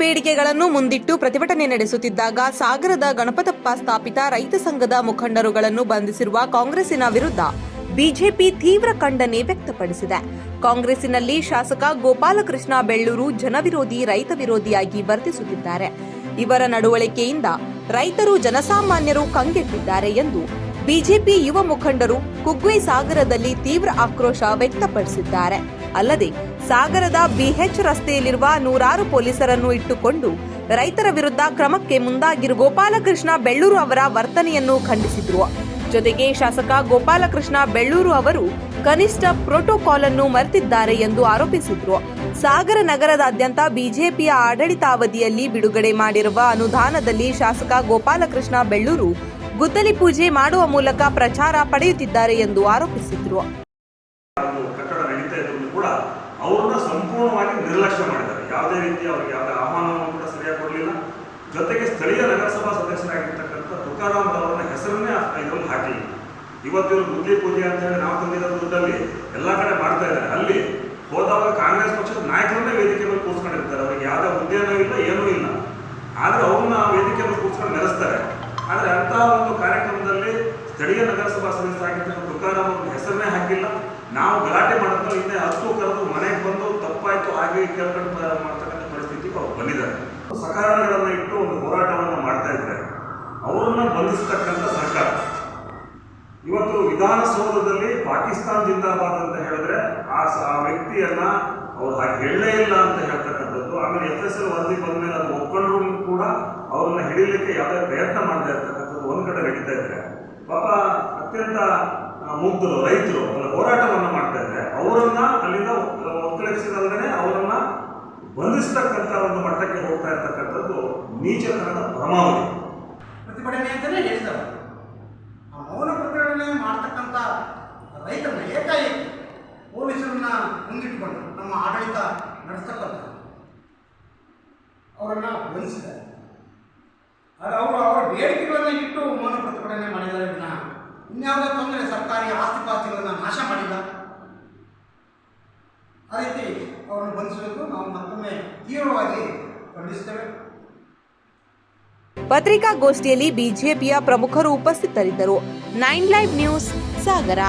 ಬೇಡಿಕೆಗಳನ್ನು ಮುಂದಿಟ್ಟು ಪ್ರತಿಭಟನೆ ನಡೆಸುತ್ತಿದ್ದಾಗ ಸಾಗರದ ಗಣಪತಪ್ಪ ಸ್ಥಾಪಿತ ರೈತ ಸಂಘದ ಮುಖಂಡರುಗಳನ್ನು ಬಂಧಿಸಿರುವ ಕಾಂಗ್ರೆಸ್ಸಿನ ವಿರುದ್ಧ ಬಿಜೆಪಿ ತೀವ್ರ ಖಂಡನೆ ವ್ಯಕ್ತಪಡಿಸಿದೆ. ಕಾಂಗ್ರೆಸ್ಸಿನಲ್ಲಿ ಶಾಸಕ ಗೋಪಾಲಕೃಷ್ಣ ಬೆಳ್ಳೂರು ಜನವಿರೋಧಿ ರೈತ ವಿರೋಧಿಯಾಗಿ ವರ್ತಿಸುತ್ತಿದ್ದಾರೆ. ಇವರ ನಡವಳಿಕೆಯಿಂದ ರೈತರು ಜನಸಾಮಾನ್ಯರು ಕಂಗೆಟ್ಟಿದ್ದಾರೆ ಎಂದು ಬಿಜೆಪಿ ಯುವ ಮುಖಂಡರು ಕುಗ್ವೆ ಸಾಗರದಲ್ಲಿ ತೀವ್ರ ಆಕ್ರೋಶ ವ್ಯಕ್ತಪಡಿಸಿದ್ದಾರೆ. ಅಲ್ಲದೆ ಸಾಗರದ ಬಿಎಚ್ ರಸ್ತೆಯಲ್ಲಿರುವ ನೂರಾರು ಪೊಲೀಸರನ್ನು ಇಟ್ಟುಕೊಂಡು ರೈತರ ವಿರುದ್ಧ ಕ್ರಮಕ್ಕೆ ಮುಂದಾಗಿರುವ ಗೋಪಾಲಕೃಷ್ಣ ಬೆಳ್ಳೂರು ಅವರ ವರ್ತನೆಯನ್ನು ಖಂಡಿಸಿದ್ರು. ಜೊತೆಗೆ ಶಾಸಕ ಗೋಪಾಲಕೃಷ್ಣ ಬೆಳ್ಳೂರು ಅವರು ಕನಿಷ್ಠ ಪ್ರೋಟೋಕಾಲ್ ಅನ್ನು ಮರೆತಿದ್ದಾರೆ ಎಂದು ಆರೋಪಿಸಿದ್ರು. ಸಾಗರ ನಗರದಾದ್ಯಂತ ಬಿಜೆಪಿಯ ಆಡಳಿತಾವಧಿಯಲ್ಲಿ ಬಿಡುಗಡೆ ಮಾಡಿರುವ ಅನುದಾನದಲ್ಲಿ ಶಾಸಕ ಗೋಪಾಲಕೃಷ್ಣ ಬೆಳ್ಳೂರು ಗುದ್ದಲಿ ಪೂಜೆ ಮಾಡುವ ಮೂಲಕ ಪ್ರಚಾರ ಪಡೆಯುತ್ತಿದ್ದಾರೆ ಎಂದು ಆರೋಪಿಸಿದ್ರು ಒಂದು ಕಟ್ಟಡ ನಡೀತಾ ಇದ್ರು ಕೂಡ ಅವ್ರನ್ನ ಸಂಪೂರ್ಣವಾಗಿ ನಿರ್ಲಕ್ಷ್ಯ ಮಾಡಿದ್ದಾರೆ. ಯಾವುದೇ ರೀತಿ ಅವ್ರಿಗೆ ಯಾವುದೇ ಆಹ್ವಾನವನ್ನು ಕೂಡ ಸರಿಯಾಗಿ ಕೊಡಲಿಲ್ಲ. ಜೊತೆಗೆ ಸ್ಥಳೀಯ ನಗರಸಭಾ ಸದಸ್ಯರಾಗಿರ್ತಕ್ಕಂಥ ತುಕಾರಾಮ್ ಅವರನ್ನ ಹೆಸರನ್ನೇ ಇದರಲ್ಲಿ ಹಾಕಲಿಲ್ಲ ಇವತ್ತು ಇವರು ಬುದ್ಧಿ ಪೂಜೆ ಅಂತ ಹೇಳಿ ನಾವು ತಂದಿರೋ ದುಡ್ಡಲ್ಲಿ ಎಲ್ಲ ಕಡೆ ಮಾಡ್ತಾ ಇದ್ದಾರೆ. ಅಲ್ಲಿ ಹೋದಾಗ ಕಾಂಗ್ರೆಸ್ ಪಕ್ಷದ ನಾಯಕರನ್ನೇ ವೇದಿಕೆ ಮೇಲೆ ಕೂರಿಸ್ಕೊಂಡಿರ್ತಾರೆ ಅವ್ರಿಗೆ ಯಾವುದೇ ಹುದ್ದೆನೂ ಇಲ್ಲ, ಏನೂ ಇಲ್ಲ. ಆದ್ರೆ ಅವ್ರನ್ನ ವೇದಿಕೆ ಮೇಲೆ ಕೂರಿಸ್ಕೊಂಡು ನೆಲೆಸ್ತಾರೆ ಆದ್ರೆ ಅಂತಹ ಒಂದು ಕಾರ್ಯಕ್ರಮದಲ್ಲಿ ಸ್ಥಳೀಯ ನಗರಸಭಾ ಸದಸ್ಯರಾಗಿರ್ತಕ್ಕಂಥ ತುಕಾರಾಮ್ ಅವ್ರ ಹೆಸರನ್ನೇ ಹಾಕಿಲ್ಲ. ನಾವು ಗಲಾಟೆ ಮಾಡಿದ್ರು ಹಿಂದೆ ಹತ್ತು ಕರೆದು ಮನೆಗೆ ಬಂದು ತಪ್ಪಾಯ್ತು ಹಾಗೆ ಕೇಳ್ಕೊಂಡು ಮಾಡ್ತಕ್ಕಂಥ ಪರಿಸ್ಥಿತಿಗೆ ಅವ್ರು ಬಂದಿದ್ದಾರೆ. ಸಕಾರಗಳನ್ನು ಇಟ್ಟು ಒಂದು ಹೋರಾಟವನ್ನು ಮಾಡ್ತಾ ಇದ್ದಾರೆ ಅವರನ್ನು ಬಂಧಿಸ್ತಕ್ಕಂಥ ಸರ್ಕಾರ. ಇವತ್ತು ವಿಧಾನಸೌಧದಲ್ಲಿ ಪಾಕಿಸ್ತಾನ ಜಿಂದಾಬಾದ್ ಅಂತ ಹೇಳಿದ್ರೆ ಆ ವ್ಯಕ್ತಿಯನ್ನ ಅವ್ರು ಹಾಗೆ ಹೇಳಲೇ ಇಲ್ಲ ಅಂತ ಹೇಳ್ತಕ್ಕಂಥದ್ದು. ಆಮೇಲೆ ಎಫ್ ಎಸ್ ಎಲ್ ವರದಿ ಬಂದ ಮೇಲೆ ಅದು ಒಪ್ಕೊಂಡ್ರು ಕೂಡ ಅವ್ರನ್ನ ಹಿಡಿಲಿಕ್ಕೆ ಯಾವುದೇ ಪ್ರಯತ್ನ ಮಾಡ್ತಾ ಇರ್ತಕ್ಕಂಥದ್ದು ಒಂದು ಕಡೆ ನಡೀತಾ ಇದ್ದಾರೆ ಪಾಪ ಅತ್ಯಂತ ಮುಗ್ಧರು, ರೈತರು ಅವರ ಹೋರಾಟವನ್ನು ಮಾಡ್ತಾ ಇದ್ದಾರೆ ಅವರನ್ನ ಅಲ್ಲಿಂದ ಒಕ್ಕಲಿಸಿದಲ್ಲದೆ ಅವರನ್ನ ಬಂಧಿಸ್ತಕ್ಕಂಥ ಒಂದು ಮಟ್ಟಕ್ಕೆ ಹೋಗ್ತಾ ಇರ್ತಕ್ಕಂಥದ್ದು ನೀಚತನದ ಪರಮಾವಧಿ ಪ್ರತಿಭಟನೆ ಅಂತಲೇ ಹೇಳಿದರು ಆ ಮೌನ ಪ್ರತಿಭಟನೆ ಮಾಡ್ತಕ್ಕಂಥ ರೈತರನ್ನ ಏಕಾಏಕಿ ಪೊಲೀಸರನ್ನ ಮುಂದಿಟ್ಕೊಂಡು ನಮ್ಮ ಆಡಳಿತ ನಡೆಸ್ತಕ್ಕಂಥ ಅವರನ್ನು ಬಂಧಿಸಿದ್ದಾರೆ. ಆದರೆ ಅವರು ಅವರ ಬೇಡಿಕೆಗಳನ್ನು ಇಟ್ಟು ಮೌನ ಪ್ರತಿಭಟನೆ ಮಾಡಿದ್ದಾರೆ ವಿನ ಇನ್ಯಾವುದೋ ತೊಂದರೆ ಸರ್ಕಾರಿ ಆಸ್ತಿ ಪಾಸ್ತಿಗಳನ್ನು ನಾಶ ಮಾಡಿಲ್ಲ. ಆ ರೀತಿ ಅವರನ್ನು ಬಂಧಿಸಬೇಕು, ನಾವು ಮತ್ತೊಮ್ಮೆ ತೀವ್ರವಾಗಿ ಖಂಡಿಸ್ತೇವೆ. ಪತ್ರಿಕಾಗೋಷ್ಠಿಯಲ್ಲಿ ಬಿಜೆಪಿಯ ಪ್ರಮುಖರು ಉಪಸ್ಥಿತರಿದ್ದರು. Nine live news, Sagar.